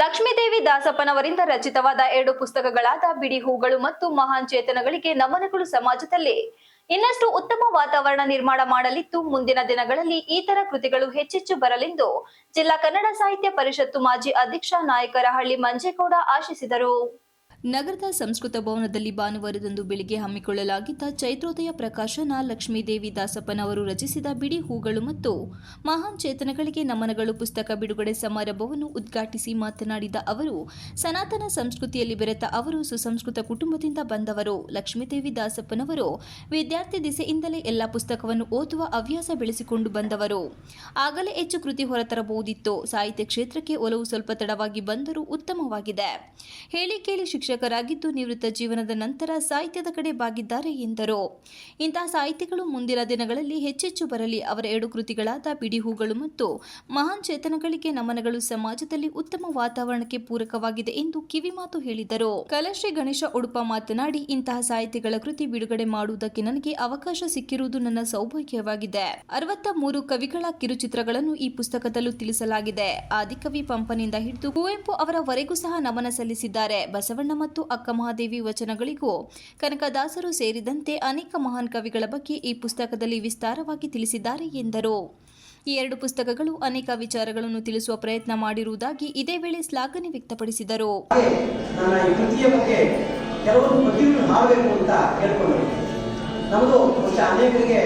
ಲಕ್ಷ್ಮೀದೇವಿ ದಾಸಪ್ಪನವರಿಂದ ರಚಿತವಾದ ಎರಡು ಪುಸ್ತಕಗಳಾದ ಬಿಡಿ ಹೂಗಳು ಮತ್ತು ಮಹಾನ್ ಚೇತನಗಳಿಗೆ ನಮನಗಳು ಸಮಾಜದಲ್ಲಿ. ಇನ್ನಷ್ಟು ಉತ್ತಮ ವಾತಾವರಣ ನಿರ್ಮಾಣ ಮಾಡಲಿದ್ದು, ಮುಂದಿನ ದಿನಗಳಲ್ಲಿ ಈ ಕೃತಿಗಳು ಹೆಚ್ಚೆಚ್ಚು ಬರಲೆಂದು ಜಿಲ್ಲಾ ಕನ್ನಡ ಸಾಹಿತ್ಯ ಪರಿಷತ್ತು ಮಾಜಿ ಅಧ್ಯಕ್ಷ ನಾಯಕರಹಳ್ಳಿ ಮಂಜೇಗೌಡ ಆಶಿಸಿದರು. ನಗರದ ಸಂಸ್ಕೃತ ಭವನದಲ್ಲಿ ಭಾನುವಾರದಂದು ಬೆಳಿಗ್ಗೆ ಹಮ್ಮಿಕೊಳ್ಳಲಾಗಿದ್ದ ಚೈತ್ರೋದಯ ಪ್ರಕಾಶನ ಲಕ್ಷ್ಮೀದೇವಿ ದಾಸಪ್ಪನವರು ರಚಿಸಿದ ಬಿಡಿ ಹೂಗಳು ಮತ್ತು ಮಹಾನ್ ಚೇತನಗಳಿಗೆ ನಮನಗಳು ಪುಸ್ತಕ ಬಿಡುಗಡೆ ಸಮಾರಂಭವನ್ನು ಉದ್ಘಾಟಿಸಿ ಮಾತನಾಡಿದ ಅವರು, ಸನಾತನ ಸಂಸ್ಕೃತಿಯಲ್ಲಿ ಬೆರೆತ ಅವರು ಸುಸಂಸ್ಕೃತ ಕುಟುಂಬದಿಂದ ಬಂದವರು. ಲಕ್ಷ್ಮೀದೇವಿ ದಾಸಪ್ಪನವರು ವಿದ್ಯಾರ್ಥಿ ದಿಸೆಯಿಂದಲೇ ಎಲ್ಲ ಪುಸ್ತಕವನ್ನು ಓದುವ ಹವ್ಯಾಸ ಬೆಳೆಸಿಕೊಂಡು ಬಂದವರು. ಆಗಲೇ ಹೆಚ್ಚು ಕೃತಿ ಹೊರತರಬಹುದಿತ್ತು. ಸಾಹಿತ್ಯ ಕ್ಷೇತ್ರಕ್ಕೆ ಒಲವು ಸ್ವಲ್ಪ ತಡವಾಗಿ ಬಂದರೂ ಉತ್ತಮವಾಗಿದೆ. ಹೇಳಿ ಕೇಳಿ ಶಿಕ್ಷಕರಾಗಿದ್ದು ನಿವೃತ್ತ ಜೀವನದ ನಂತರ ಸಾಹಿತ್ಯದ ಕಡೆ ಬಾಗಿದ್ದಾರೆ ಎಂದರು. ಇಂತಹ ಸಾಹಿತಿಗಳು ಮುಂದಿನ ದಿನಗಳಲ್ಲಿ ಹೆಚ್ಚೆಚ್ಚು ಬರಲಿ. ಅವರ ಎರಡು ಕೃತಿಗಳಾದ ಬಿಡಿ ಹೂಗಳು ಮತ್ತು ಮಹಾನ್ ಚೇತನಗಳಿಗೆ ನಮನಗಳು ಸಮಾಜದಲ್ಲಿ ಉತ್ತಮ ವಾತಾವರಣಕ್ಕೆ ಪೂರಕವಾಗಿದೆ ಎಂದು ಕಿವಿಮಾತು ಹೇಳಿದರು. ಕಲಶ್ರೀ ಗಣೇಶ ಉಡುಪ ಮಾತನಾಡಿ, ಇಂತಹ ಸಾಹಿತಿಗಳ ಕೃತಿ ಬಿಡುಗಡೆ ಮಾಡುವುದಕ್ಕೆ ನನಗೆ ಅವಕಾಶ ಸಿಕ್ಕಿರುವುದು ನನ್ನ ಸೌಭಾಗ್ಯವಾಗಿದೆ. ಅರವತ್ತ ಮೂರು ಕವಿಗಳ ಕಿರುಚಿತ್ರಗಳನ್ನು ಈ ಪುಸ್ತಕದಲ್ಲೂ ತಿಳಿಸಲಾಗಿದೆ. ಆದಿಕವಿ ಪಂಪನಿಂದ ಹಿಡಿದು ಕುವೆಂಪು ಅವರವರೆಗೂ ಸಹ ನಮನ ಸಲ್ಲಿಸಿದ್ದಾರೆ. ಬಸವಣ್ಣ ಮತ್ತು ಅಕ್ಕ ಮಹಾದೇವಿ ವಚನಗಳಿಗೂ ಕನಕದಾಸರು ಸೇರಿದಂತೆ ಅನೇಕ ಮಹಾನ್ ಕವಿಗಳ ಬಗ್ಗೆ ಈ ಪುಸ್ತಕದಲ್ಲಿ ವಿಸ್ತಾರವಾಗಿ ತಿಳಿಸಿದ್ದಾರೆ ಎಂದರು. ಈ ಎರಡು ಪುಸ್ತಕಗಳು ಅನೇಕ ವಿಚಾರಗಳನ್ನು ತಿಳಿಸುವ ಪ್ರಯತ್ನ ಮಾಡಿರುವುದಾಗಿ ಇದೇ ವೇಳೆ ಶ್ಲಾಘನೆ ವ್ಯಕ್ತಪಡಿಸಿದರು. ನಮ್ಮದು ಬಹುಶಃ ಅನೇಕರಿಗೆ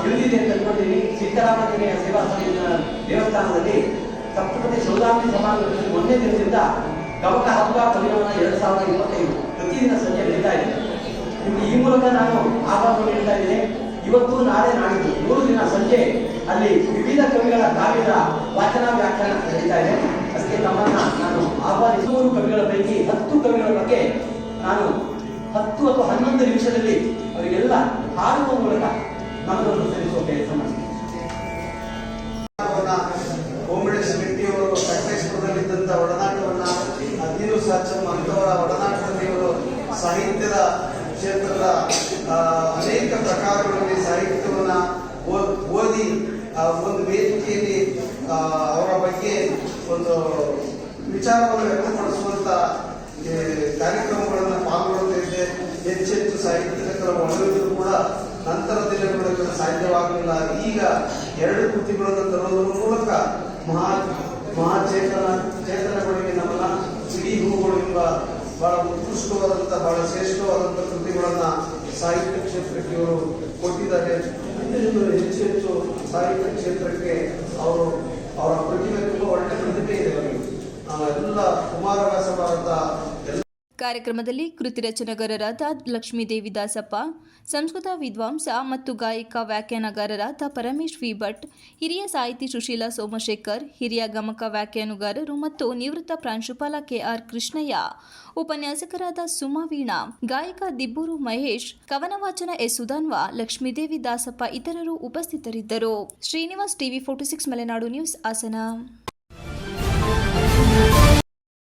ತಿಳಿದಿದೆ ಅಂತ ಅನ್ಕೊಂಡಿದ್ದೀನಿ ಸಿದ್ದರಾಮಯ್ಯ ಸೇವಾ ಸಮಿತಿಯ ದೇವಸ್ಥಾನದಲ್ಲಿ ಸಪ್ತಪತಿ ಸೌದಾಮಿ ಸಮಾರಂಭದಲ್ಲಿ ಒಂದೇ ದಿನದಿಂದ ಗಮಕ ಹಬ್ಬ ಪರಿಣಾಮ ಎರಡು ಸಾವಿರದ ಇಪ್ಪತ್ತೈದು ಪ್ರತಿದಿನ ಸಂಜೆ ನಡೀತಾ ಇದೆ. ನಿಮ್ಗೆ ಈ ಮೂಲಕ ನಾನು ಆಹ್ವಾನ ನೀಡ್ತಾ ಇದ್ದೇನೆ. ಇವತ್ತು ನಾಳೆ ನಾಡಿದ್ದು ಮೂರು ದಿನ ಸಂಜೆ ಅಲ್ಲಿ ವಿವಿಧ ಕವಿಗಳ ಕಾವ್ಯದ ವಾಚನ ವ್ಯಾಖ್ಯಾನ ನಡೀತಾ ಇದೆ. ಅದಕ್ಕೆ ತಮ್ಮನ್ನ ನಾನು ಆಹ್ವಾನಿಸಿ ಇನ್ನೂರು ಕವಿಗಳ ಪೈಕಿ ಹತ್ತು ಕವಿಗಳ ಬಗ್ಗೆ ನಾನು ಹತ್ತು ಅಥವಾ ಹನ್ನೊಂದು ನಿಮಿಷದಲ್ಲಿ ಅವರಿಗೆಲ್ಲ ಹಾಡುವ ಮೂಲಕ ನಮ್ಮದನ್ನು ಹದಿನೈದು ಅಚ್ಚಮ್ಮ ಅಂತವರ ಸಾಹಿತ್ಯದ ಕ್ಷೇತ್ರದ ಅನೇಕ ಪ್ರಕಾರಗಳಲ್ಲಿ ಸಾಹಿತ್ಯವನ್ನ ಓದ್- ಒಂದು ವೇದಿಕೆಯಲ್ಲಿ ಅವರ ಬಗ್ಗೆ ಒಂದು ವಿಚಾರವನ್ನು ವ್ಯಕ್ತಪಡಿಸುವಂತ ಈ, ಕಾರ್ಯಕ್ರಮಗಳನ್ನು ಪಾಲ್ಗೊಳ್ಳುತ್ತಿದ್ದೆ ಹೆಚ್ಚೆಚ್ಚು ಸಾಹಿತ್ಯಿಕರ ಒಳಗಿದ್ರು ಕೂಡ ನಂತರ ದಿನಗಳಲ್ಲಿ ಸಾಧ್ಯವಾಗಲಿಲ್ಲ. ಈಗ ಎರಡು ಕೃತಿಗಳನ್ನು ತರುವುದರ ಮೂಲಕ ಮಹಾ ಮಹಾಚೇತನ ಚೇತನಗಳಿಗೆ ನಮ್ಮನ್ನ ಸಿಡಿ ಹೂಗಳು ಎಂಬ ಬಹಳ ಉತ್ಕೃಷ್ಟವಾದಂಥ ಬಹಳ ಶ್ರೇಷ್ಠವಾದಂಥ ಕೃತಿಗಳನ್ನ ಸಾಹಿತ್ಯ ಕ್ಷೇತ್ರಕ್ಕೆ ಇವರು ಕೊಟ್ಟಿದ್ದಾರೆ. ಹೆಚ್ಚು ಹೆಚ್ಚು ಸಾಹಿತ್ಯ ಕ್ಷೇತ್ರಕ್ಕೆ ಅವರು, ಅವರ ಪ್ರತಿಭೆ ತುಂಬ ಒಳ್ಳೆ ಪ್ರತಿಭೆ ಇದೆ ಎಲ್ಲ ಕುಮಾರವ್ಯಾಸ ಭಾರತ ಕಾರ್ಯಕ್ರಮದಲ್ಲಿ ಕೃತಿ ರಚನೆಗಾರರಾದ ಲಕ್ಷ್ಮೀದೇವಿ ದಾಸಪ್ಪ, ಸಂಸ್ಕೃತ ವಿದ್ವಾಂಸ ಮತ್ತು ಗಾಯಕ ವ್ಯಾಖ್ಯಾನಗಾರರಾದ ಪರಮೇಶ್ ವಿ ಭಟ್, ಹಿರಿಯ ಸಾಹಿತಿ ಸುಶೀಲಾ ಸೋಮಶೇಖರ್, ಹಿರಿಯ ಗಮಕ ವ್ಯಾಖ್ಯಾನಗಾರರು ಮತ್ತು ನಿವೃತ್ತ ಪ್ರಾಂಶುಪಾಲ ಕೆಆರ್ ಕೃಷ್ಣಯ್ಯ, ಉಪನ್ಯಾಸಕರಾದ ಸುಮಾ ವೀಣಾ, ಗಾಯಕ ದಿಬ್ಬೂರು ಮಹೇಶ್ ಕವನ ವಾಚನ ಎಸ್ ಸುಧಾನ್ವ, ಲಕ್ಷ್ಮೀದೇವಿ ದಾಸಪ್ಪ ಇತರರು ಉಪಸ್ಥಿತರಿದ್ದರು. Srinivas TV forty six Malenadu news Hassan.